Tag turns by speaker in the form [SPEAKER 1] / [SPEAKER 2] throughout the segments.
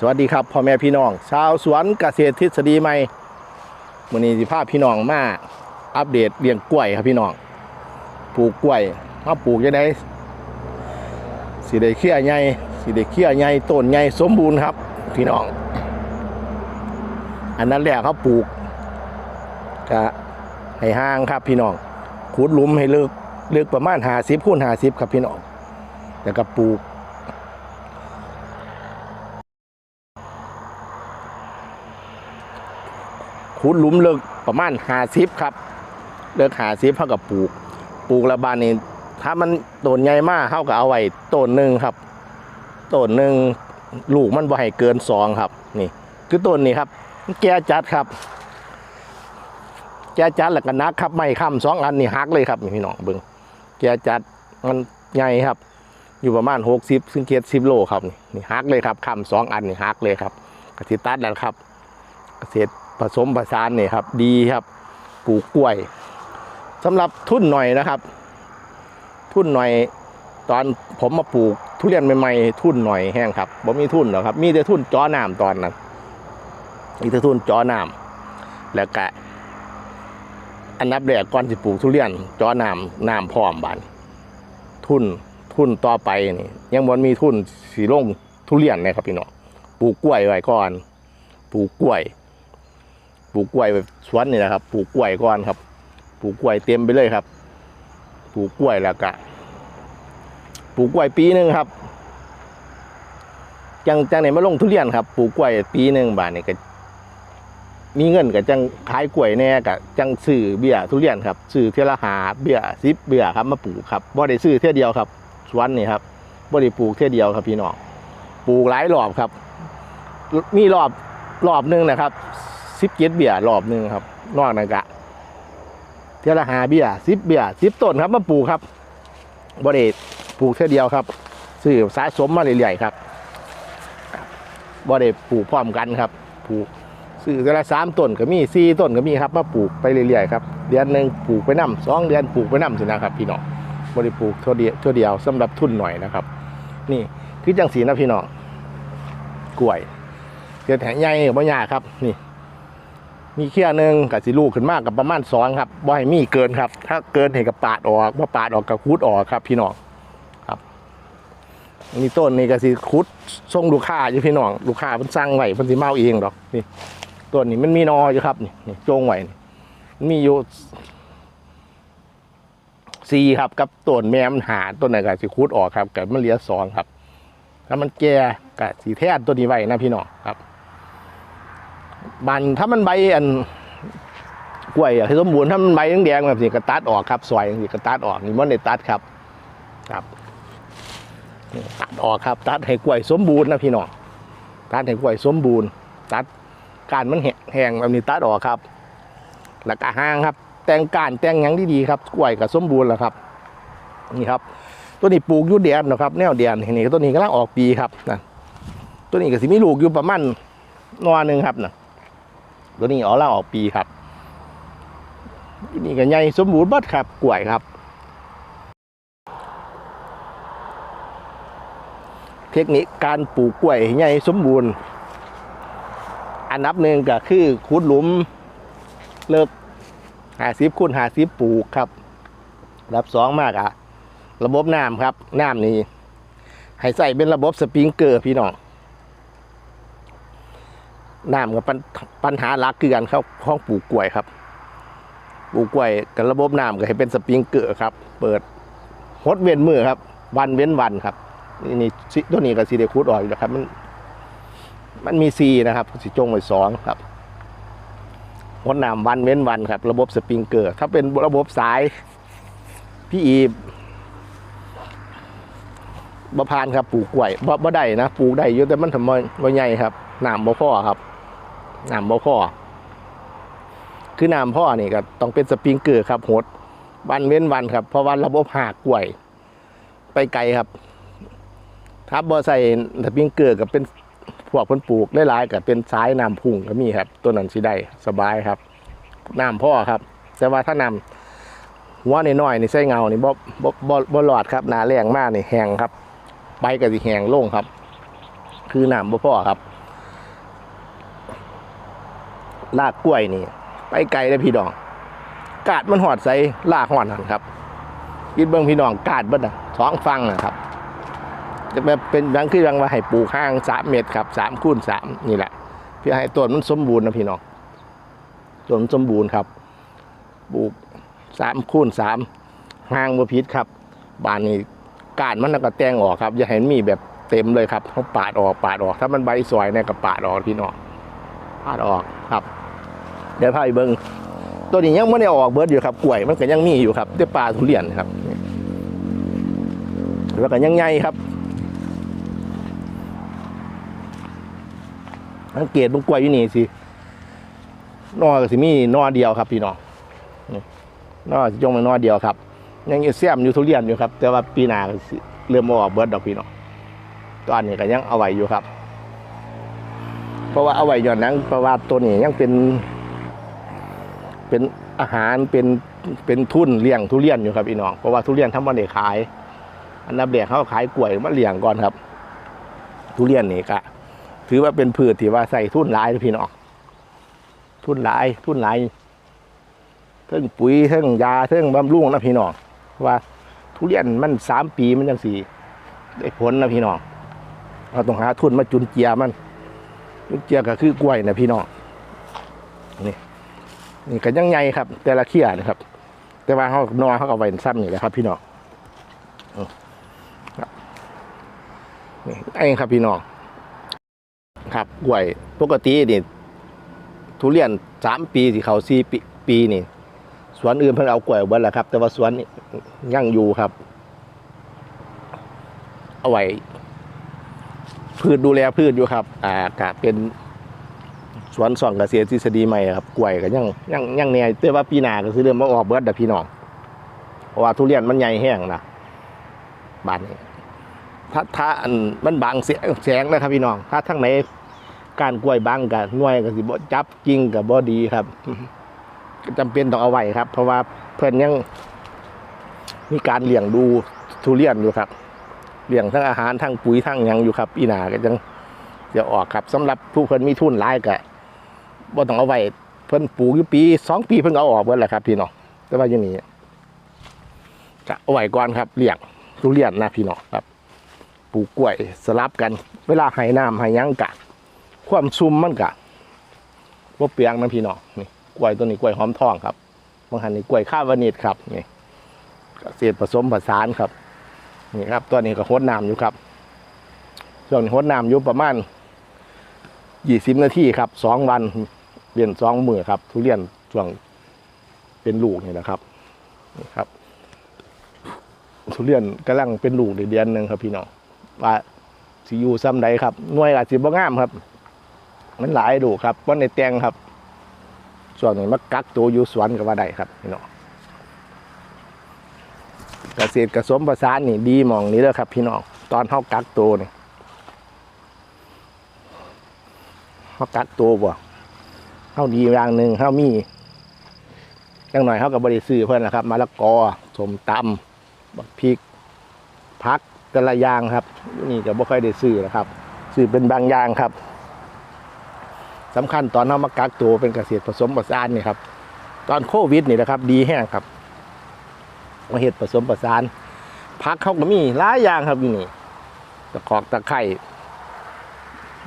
[SPEAKER 1] สวัสดีครับพ่อแม่พี่น้อง ชาวสวนเกษตรทฤษฎีใหม่วันนี้สิพาพพี่น้องมาอัปเดตเลี้ยงกล้วยครับพี่น้องปลูกกล้วยมาปลูกจะได้สิได้เขี้ยใหญ่สิได้เขี้ยใหญ่ต้นใหญ่สมบูรณ์ครับ พี่น้อง อันนั้นแหละเขาปลูกก็ให้ห่างครับพี่น้องขุดหลุมให้ลึกลึกประมาณหาสิบคูณหาสิบครับพี่น้องแล้วก็ปลูก ขุดหลุมเลิกประมาณหาสิบครับเลิกหาสิบเท่ากับปลูก ปลูกระบานนี่ถ้ามันต้นใหญ่มากเท่ากับเอาไว้ต้นหนึ่งครับต้นหนึ่งลูกมันบ่ให้เกินสองครับ นี่ คือต้นนี้ครับแก่จัดครับ แก่จัดแล้วก็นักครับ ไม่ค้ำสองอันนี่หักเลยครับนี่พี่น้องเบิ้งแก่จัดมันใหญ่ครับ อยู่ประมาณหกสิบซึ่งเกียรสิบโลครับนี่นี่หักเลยครับค้ำสองอันนี่หักเลยครับกระสิตัดแล้วครับ เกษตร ผสมผสานเนี่ยครับ ดีครับปลูกกล้วยสำหรับทุ่นหน่อยนะครับ ทุ่นหน่อย ตอนผมมาปลูกทุเรียนใหม่ๆทุ่นหน่อยแห้งครับบ่มีทุ่นหรอครับ มีแต่ทุ่นจอน้ำตอนนั้นมีแต่ทุ่นจอน้ำแล้วก็อันดับแรกก่อนจะปลูกทุเรียนจอน้ำน้ำพร้อมบานทุ่นทุนต่อไปนี่ยังบ่มีทุนสีลงทุเรียนนะครับพี่น้องปลูกกล้วยไว้ก่อน ปลูกกล้วย ปลูกกล้วยแบบสวนนี่นะครับปลูกกล้วยก่อนครับ ปลูกกล้วยเต็มไปเลยครับ ปลูกกล้วยแล้วก็ปลูกกล้วยปีหนึ่งครับจังจังไหนมาลงทุเรียนครับปลูกกล้วยปีหนึ่งบาทนี่ก็มีเงินกับจังขายกล้วยแน่กับจังซื้อเบี้ยทุเรียนครับซื้อเท่าละหาเบี้ยสิบเบี้ยครับมาปลูกครับบ่ได้ซื้อเท่าเดียวครับสวนนี่ครับบ่ได้ปลูกเท่าเดียวครับพี่น้องปลูกหลายรอบครับ มีรอบรอบหนึ่งนะครับ สิบเจ็ดเบี้ยรอบหนึ่งครับ นอกนั้นกะเท่าละหาเบี้ยสิบเบี้ยสิบต้นครับมาปลูกครับบ่ได้ปลูกเท่าเดียวครับซื้อสะสมมาเรื่อยๆครับบ่ได้ปลูกพร้อมกันครับปลูกซื้อแต่ละสามต้นก็มีสี่ต้นก็มีครับมาปลูกไปเรื่อยๆครับเดือนหนึ่งปลูกไปน้ำสองเดือนปลูกไปน้ำสินะครับ พี่น้องบริปลูกเท่าเดียวเท่าเดียวสำหรับทุนหน่อยนะครับ นี่คือจังสีนะพี่น้องกล้วยเกิดแหงใหญ่บ่ยาครับ นี่ มีเขี้ยหนึ่งกับสีลูกขึ้นมากกับประมาณสองครับบ่ให้มีเกินครับ ถ้าเกินเห็นกับปาดออกว่าปาดออกกับคูดออกครับ พี่น้องครับนี่ต้นนี่ก็สิคุดส่งลูกค้าอยู่พี่น้องลูกค้าเพิ่นสั่งไว้เพิ่นสิเมาเองดอกนี่ต้นนี้มันมีนออยู่ครับนี่นี่โจงไว้นี่มันมีอยู่สี่ครับกับต้นแม่มันหาต้นไหนก็สิคูดออกครับกับมันเหลือสองครับถ้ามันแก่ก็สีแทนตัวนี้ไว้นะพี่น้องครับ มันถ้ามันใบอันกล้วยอะที่สมบูรณ์ถ้ามันใบแดงแบบนี้ก็ตัดออกครับซอยอย่างนี้ก็ตัดออกนี่มันได้ตัดครับ ครับตัดออกครับ ตัดให้กล้วยสมบูรณ์นะพี่น้องตัดให้กล้วยสมบูรณ์ ตัดการมันแห้งแบบนี้ตัดออกครับแล้วก็ห้างครับ แต่งการแต่งยังดีๆครับกล้วยกับสมบูรณ์แล้วครับ นี่ครับ ตัวนี้ปลูกยูเดียนนะครับ แนวเดียนนี่ตัวนี้กำลังออกปีครับนะตัวนี้ก็สิมีลูกอยู่ประมาณนอหนึ่งครับนะ ตัวนี้อ๋อล่าออกปีครับนี้ก็ใหญ่สมบูรณ์บัดครับกล้วยครับ เทคนิคการปลูกกล้วยใหญ่สมบูรณ์อันดับหนึ่งก็คือขุดหลุมเลิกหาซิบคูณหาซิบปลูกครับอันดับสองมากอะระบบน้ำครับน้ำนี่ให้ใส่เป็นระบบสปริงเกอร์พี่น้อง น้ำกับปัญปัญหาหลักคือกันเข้าห้องปลูกกล้วยครับ ปลูกกล้วยกับระบบน้ำก็ให้เป็นสปริงเกอร์ครับ เปิดฮดเว้นมือครับ วันเว้นวันครับ นี่นี่ตัวนี้ก็สีเดคูดออกอยู่แล้วครับ มัน มันมีซีนะครับสีจงไว้สองครับงดน้ำวันเว้นวันครับ ระบบสปริงเกอร์ถ้าเป็นระบบสายพี่อี บพานครับปลูกกล้วยบ่บ่ได้นะปลูกได้อยู่แต่มันทำไมบ่ใหญ่ครับน้ำบ่พ่อครับน้ำบ่พ่อคือน้ำพ่อนี่ก็ต้องเป็นสปริงเกอร์ครับหดวันเว้นวันครับ เพราะว่าระบบหากกล้วย ไปไกลครับถ้าบ่ใส่สปริงเกอร์กับเป็นพวกเพิ่นปลูกหลายๆก็เป็นสายน้ำพุ่งก็มีครับ ตัวนั้นสิได้สบายครับน้ำพ่อครับ แต่ว่าถ้าน้ำหัวน้อยๆนี่ใส่เงานี่บ่บ่บ่บ่หลอดครับหนาแรงมากนี่แห้งครับ ใบก็สิแห้งลงครับ คือน้ำบ่พ่อครับลากกล้วยนี่ ไปไกลเลยพี่น้อง กาดมันหอดใส่ลากหอดหันครับคิดเบิ่งพี่น้องกาดเบิดอะสองฟังนะครับ จะแบบเป็นดังคือดังว่าให้ปลูกข้างสามเมตรครับสามคูณสามนี่แหละเพื่อให้ต้นมันสมบูรณ์นะพี่น้องต้นมันสมบูรณ์ครับปลูกสามคูณสามห่างบ่พิษครับ บานนี้ กานมันก็แตงออกครับ อย่าให้มันมีแบบเต็มเลยครับเขาปาดออกปาดออก ถ้ามันใบสวยเนี่ยก็ปาดออกพี่น้องปาดออกครับ เดี๋ยวพาไปเบิ้งตัวนี้ยังไม่ได้ออกเบิร์ดอยู่ครับกล้วยมันก็ยังมีอยู่ครับได้ปลาทุเรียนครับแล้วก็ยังใหญ่ครับสังเกตบนกล้วยอยู่นี่สินอก็สิมีนอเดียวครับพี่น้องนอจงเป็นนอเดียวครับ ยังอยู่เสียมอยู่ทุเรียนอยู่ครับ แต่ว่าปีหน้าเริ่มออกเบิดดอกพี่น้องตอนนี้ก็ยังเอาไว้อยู่ครับ เพราะว่าเอาไว้ย้อนนังเพราะว่าตัวนี้ยังเป็น เป็นอาหารเป็นเป็นทุนเลี้ยงทุเรียนอยู่ครับพี่น้องเพราะว่าทุเรียนทำมาได้ขาย อันดับแรกเขาขายกล้วยมาเลี้ยงก่อนครับ ทุเรียนนี่ก็ถือว่าเป็นพืชที่ว่าใส่ทุนหลายเลยพี่น้องทุนหลายทุนหลายเทั้งปุ๋ยเทั้งยาเทั้งบำรุงนะพี่น้อง ว่าทุเรียนมันสามปีมันยังสี่ได้ผลนะพี่น้องเราต้องหาทุนมาจุนเจียมันจุนเจียก็คือกล้วยนะพี่น้องนี่นี่ก็ยังไงครับ แต่ละเขี้ยนะครับ แต่ว่าเขานอนเขาก็เอาไว้ซ้ำนี่แหละครับ พี่น้องนี่ไอ้ครับพี่น้องครับกล้วยปกตินี่ทุเรียนสามปีที่เขาสี่ปีนี่ สวนอื่นเพิ่งเอากล้วยเบิดแล้วครับ แต่ว่าสวนนี่ยังอยู่ครับ เอาไว้พืชดูแลพืชอยู่ครับ อ่ากะเป็นสวนส่องเกษตรทฤษฎีใหม่ครับกล้วยก็ยังยังยังแน่แต่ว่าปีหน้าก็คือเริ่มมาออกเบิดแต่พี่น้องเพราะว่าทุเรียนมันใหญ่แห้งนะบานนี้ถ้าถ้าอันมันบางเสียงแสงนะครับพี่น้อง ถ้าทั้งไหนการกล้วยบางกับหน่วยก็สิบจับจริงกับบ่ดีครับ จำเป็นต้องเอาไว้ครับ เพราะว่าเพื่อนยังมีการเลี้ยงดูทุเรียนอยู่ครับเลี้ยงทั้งอาหารทั้งปุ๋ยทั้งยังอยู่ครับปีนาก็ยังจะออกครับสำหรับผู้เพิ่นมีทุนหลายก็บ่ต้องเอาไว้เพิ่นปลูกอยู่ปีสองปีเพิ่นก็เอาออกเบิดแหละครับพี่น้องแต่ว่าอย่างนี้จะเอาไว้ก่อนครับเลี้ยงทุเรียนนะพี่น้องครับปลูกกล้วยสลับกัน เวลาให้น้ำให้ยังกะ ความซุ่มมันกะบ่เปียงนะพี่น้องนี่ กล้วยตัวนี้กล้วยหอมทองครับบางหันนี่กล้วยข้าววานิดครับนี่เกษผสมผสานครับนี่ครับตัวนี้ก็โคดน้ำอยู่ครับช่วงนี้โคดน้ำอยู่ประมาณยี่สิบนาทีครับสองวันเปลี่ยนสองมือครับทุเรียนช่วงเป็นลูกนี่นะครับนี่ครับทุเรียนกำลังเป็นลูกในเดือนหนึ่งครับพี่น้องว่าสิอยู่ซ้ำใดครับหน่วยอาจสิบ่งามครับ มันหลายดูครับว่าในแตงครับ ส่วนนี้มากักตัวอยู่สวนก็ว่าได้ครับพี่น้องเกษตรกระสมประสานนี่ดีมองนี้แล้วครับพี่น้องตอนเขากักตัวนี่เขากักตัวบ่เขาดีอย่างหนึ่งเขามีอย่างหน่อยเขากับบริซื้อเพื่อนนะครับมะละกอสมตำบักพริกพักแต่ละยางครับ นี่ก็บ่ค่อยได้ซื้อนะครับซื้อเป็นบางอย่างครับ สำคัญตอนเขามากักตัวเป็นเกษตรผสมผสานนี่ครับ ตอนโควิดนี่นะครับ ดีแห้งครับมาเห็ดผสมผสานพักเขาก็มีหลายอย่างครับนี่ตะขอกตะไคร่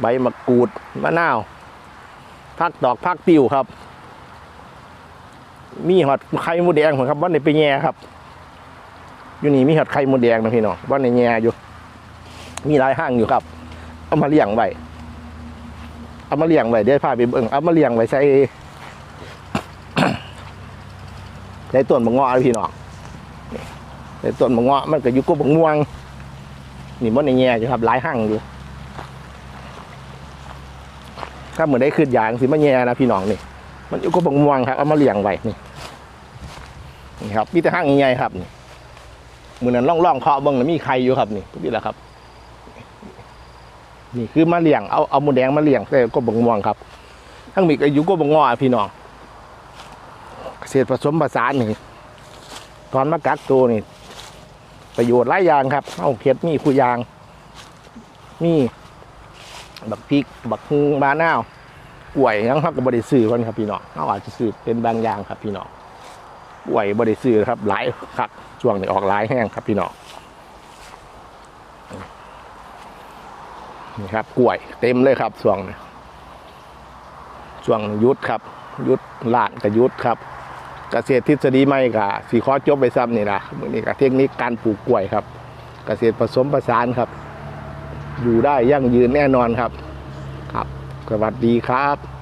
[SPEAKER 1] ใบมะกรูดมะนาวพักดอกพักติวครับ มีหอดไข่มดแดงผมครับบ้านในไปแง่ครับ อยู่นี่มีหอดไข่มดแดงนะพี่น้องบ้านในแง่อยู่ มีหลายห้างอยู่ครับ เอามาเลี้ยงไว้ เอามาเลี้ยงไว้เดี๋ยวพาไปเบิ่งเอามาเลี้ยงไว้ใส่ใส่ต้นมะงอพี่น้องแต่ต้นมะเงาะมันก็อยู่ก็บงม่วง นี่มันในแง่อยู่ครับหลายหั่งอยู่ถ้าเหมือนได้ขึ้นยางสิมันแง่นะพี่น้องนี่ มันอยู่ก็บงม่วงครับเอามาเลี้ยงไว้นี่นี่ครับมีแต่หั่งใหญ่ๆครับนี่มือนั้นล่องๆเคาะเบิ้งแล้วมีใครอยู่ครับนี่นี่แหละครับ นี่คือมาเลี้ยงเอาเอาหมูแดงมาเลี้ยงแต่ก็บงม่วงครับ ทั้งมีก็อยู่ก็บงงอพี่น้องเกษตรผสมผสานนี่ตอนมากักตัวนี่ ประโยชน์หลายอย่างครับ เอาเข็ดมีคุยาง มีบักพริกบักฮุงบานาวกล้วยยังเขาก็บริซื้อคนครับพี่น้องเขาอาจจะซื้อเป็นบางอย่างครับพี่น้องกล้วยบริซื้อครับหลายครับช่วงนี้ออกหลายแห้งครับพี่น้อง นี่ครับกล้วยเต็มเลยครับช่วงนี้ช่วงยุทธครับ ยุทธลาดกับยุทธครับเกษตรทฤษฎีใหม่กะสีขอจบไปซ้ำนี่นะนี่กับเทคนิคการปลูกกล้วยครับเกษตรผสมผสานครับ อยู่ได้ยั่งยืนแน่นอนครับ ครับ สวัสดีครับ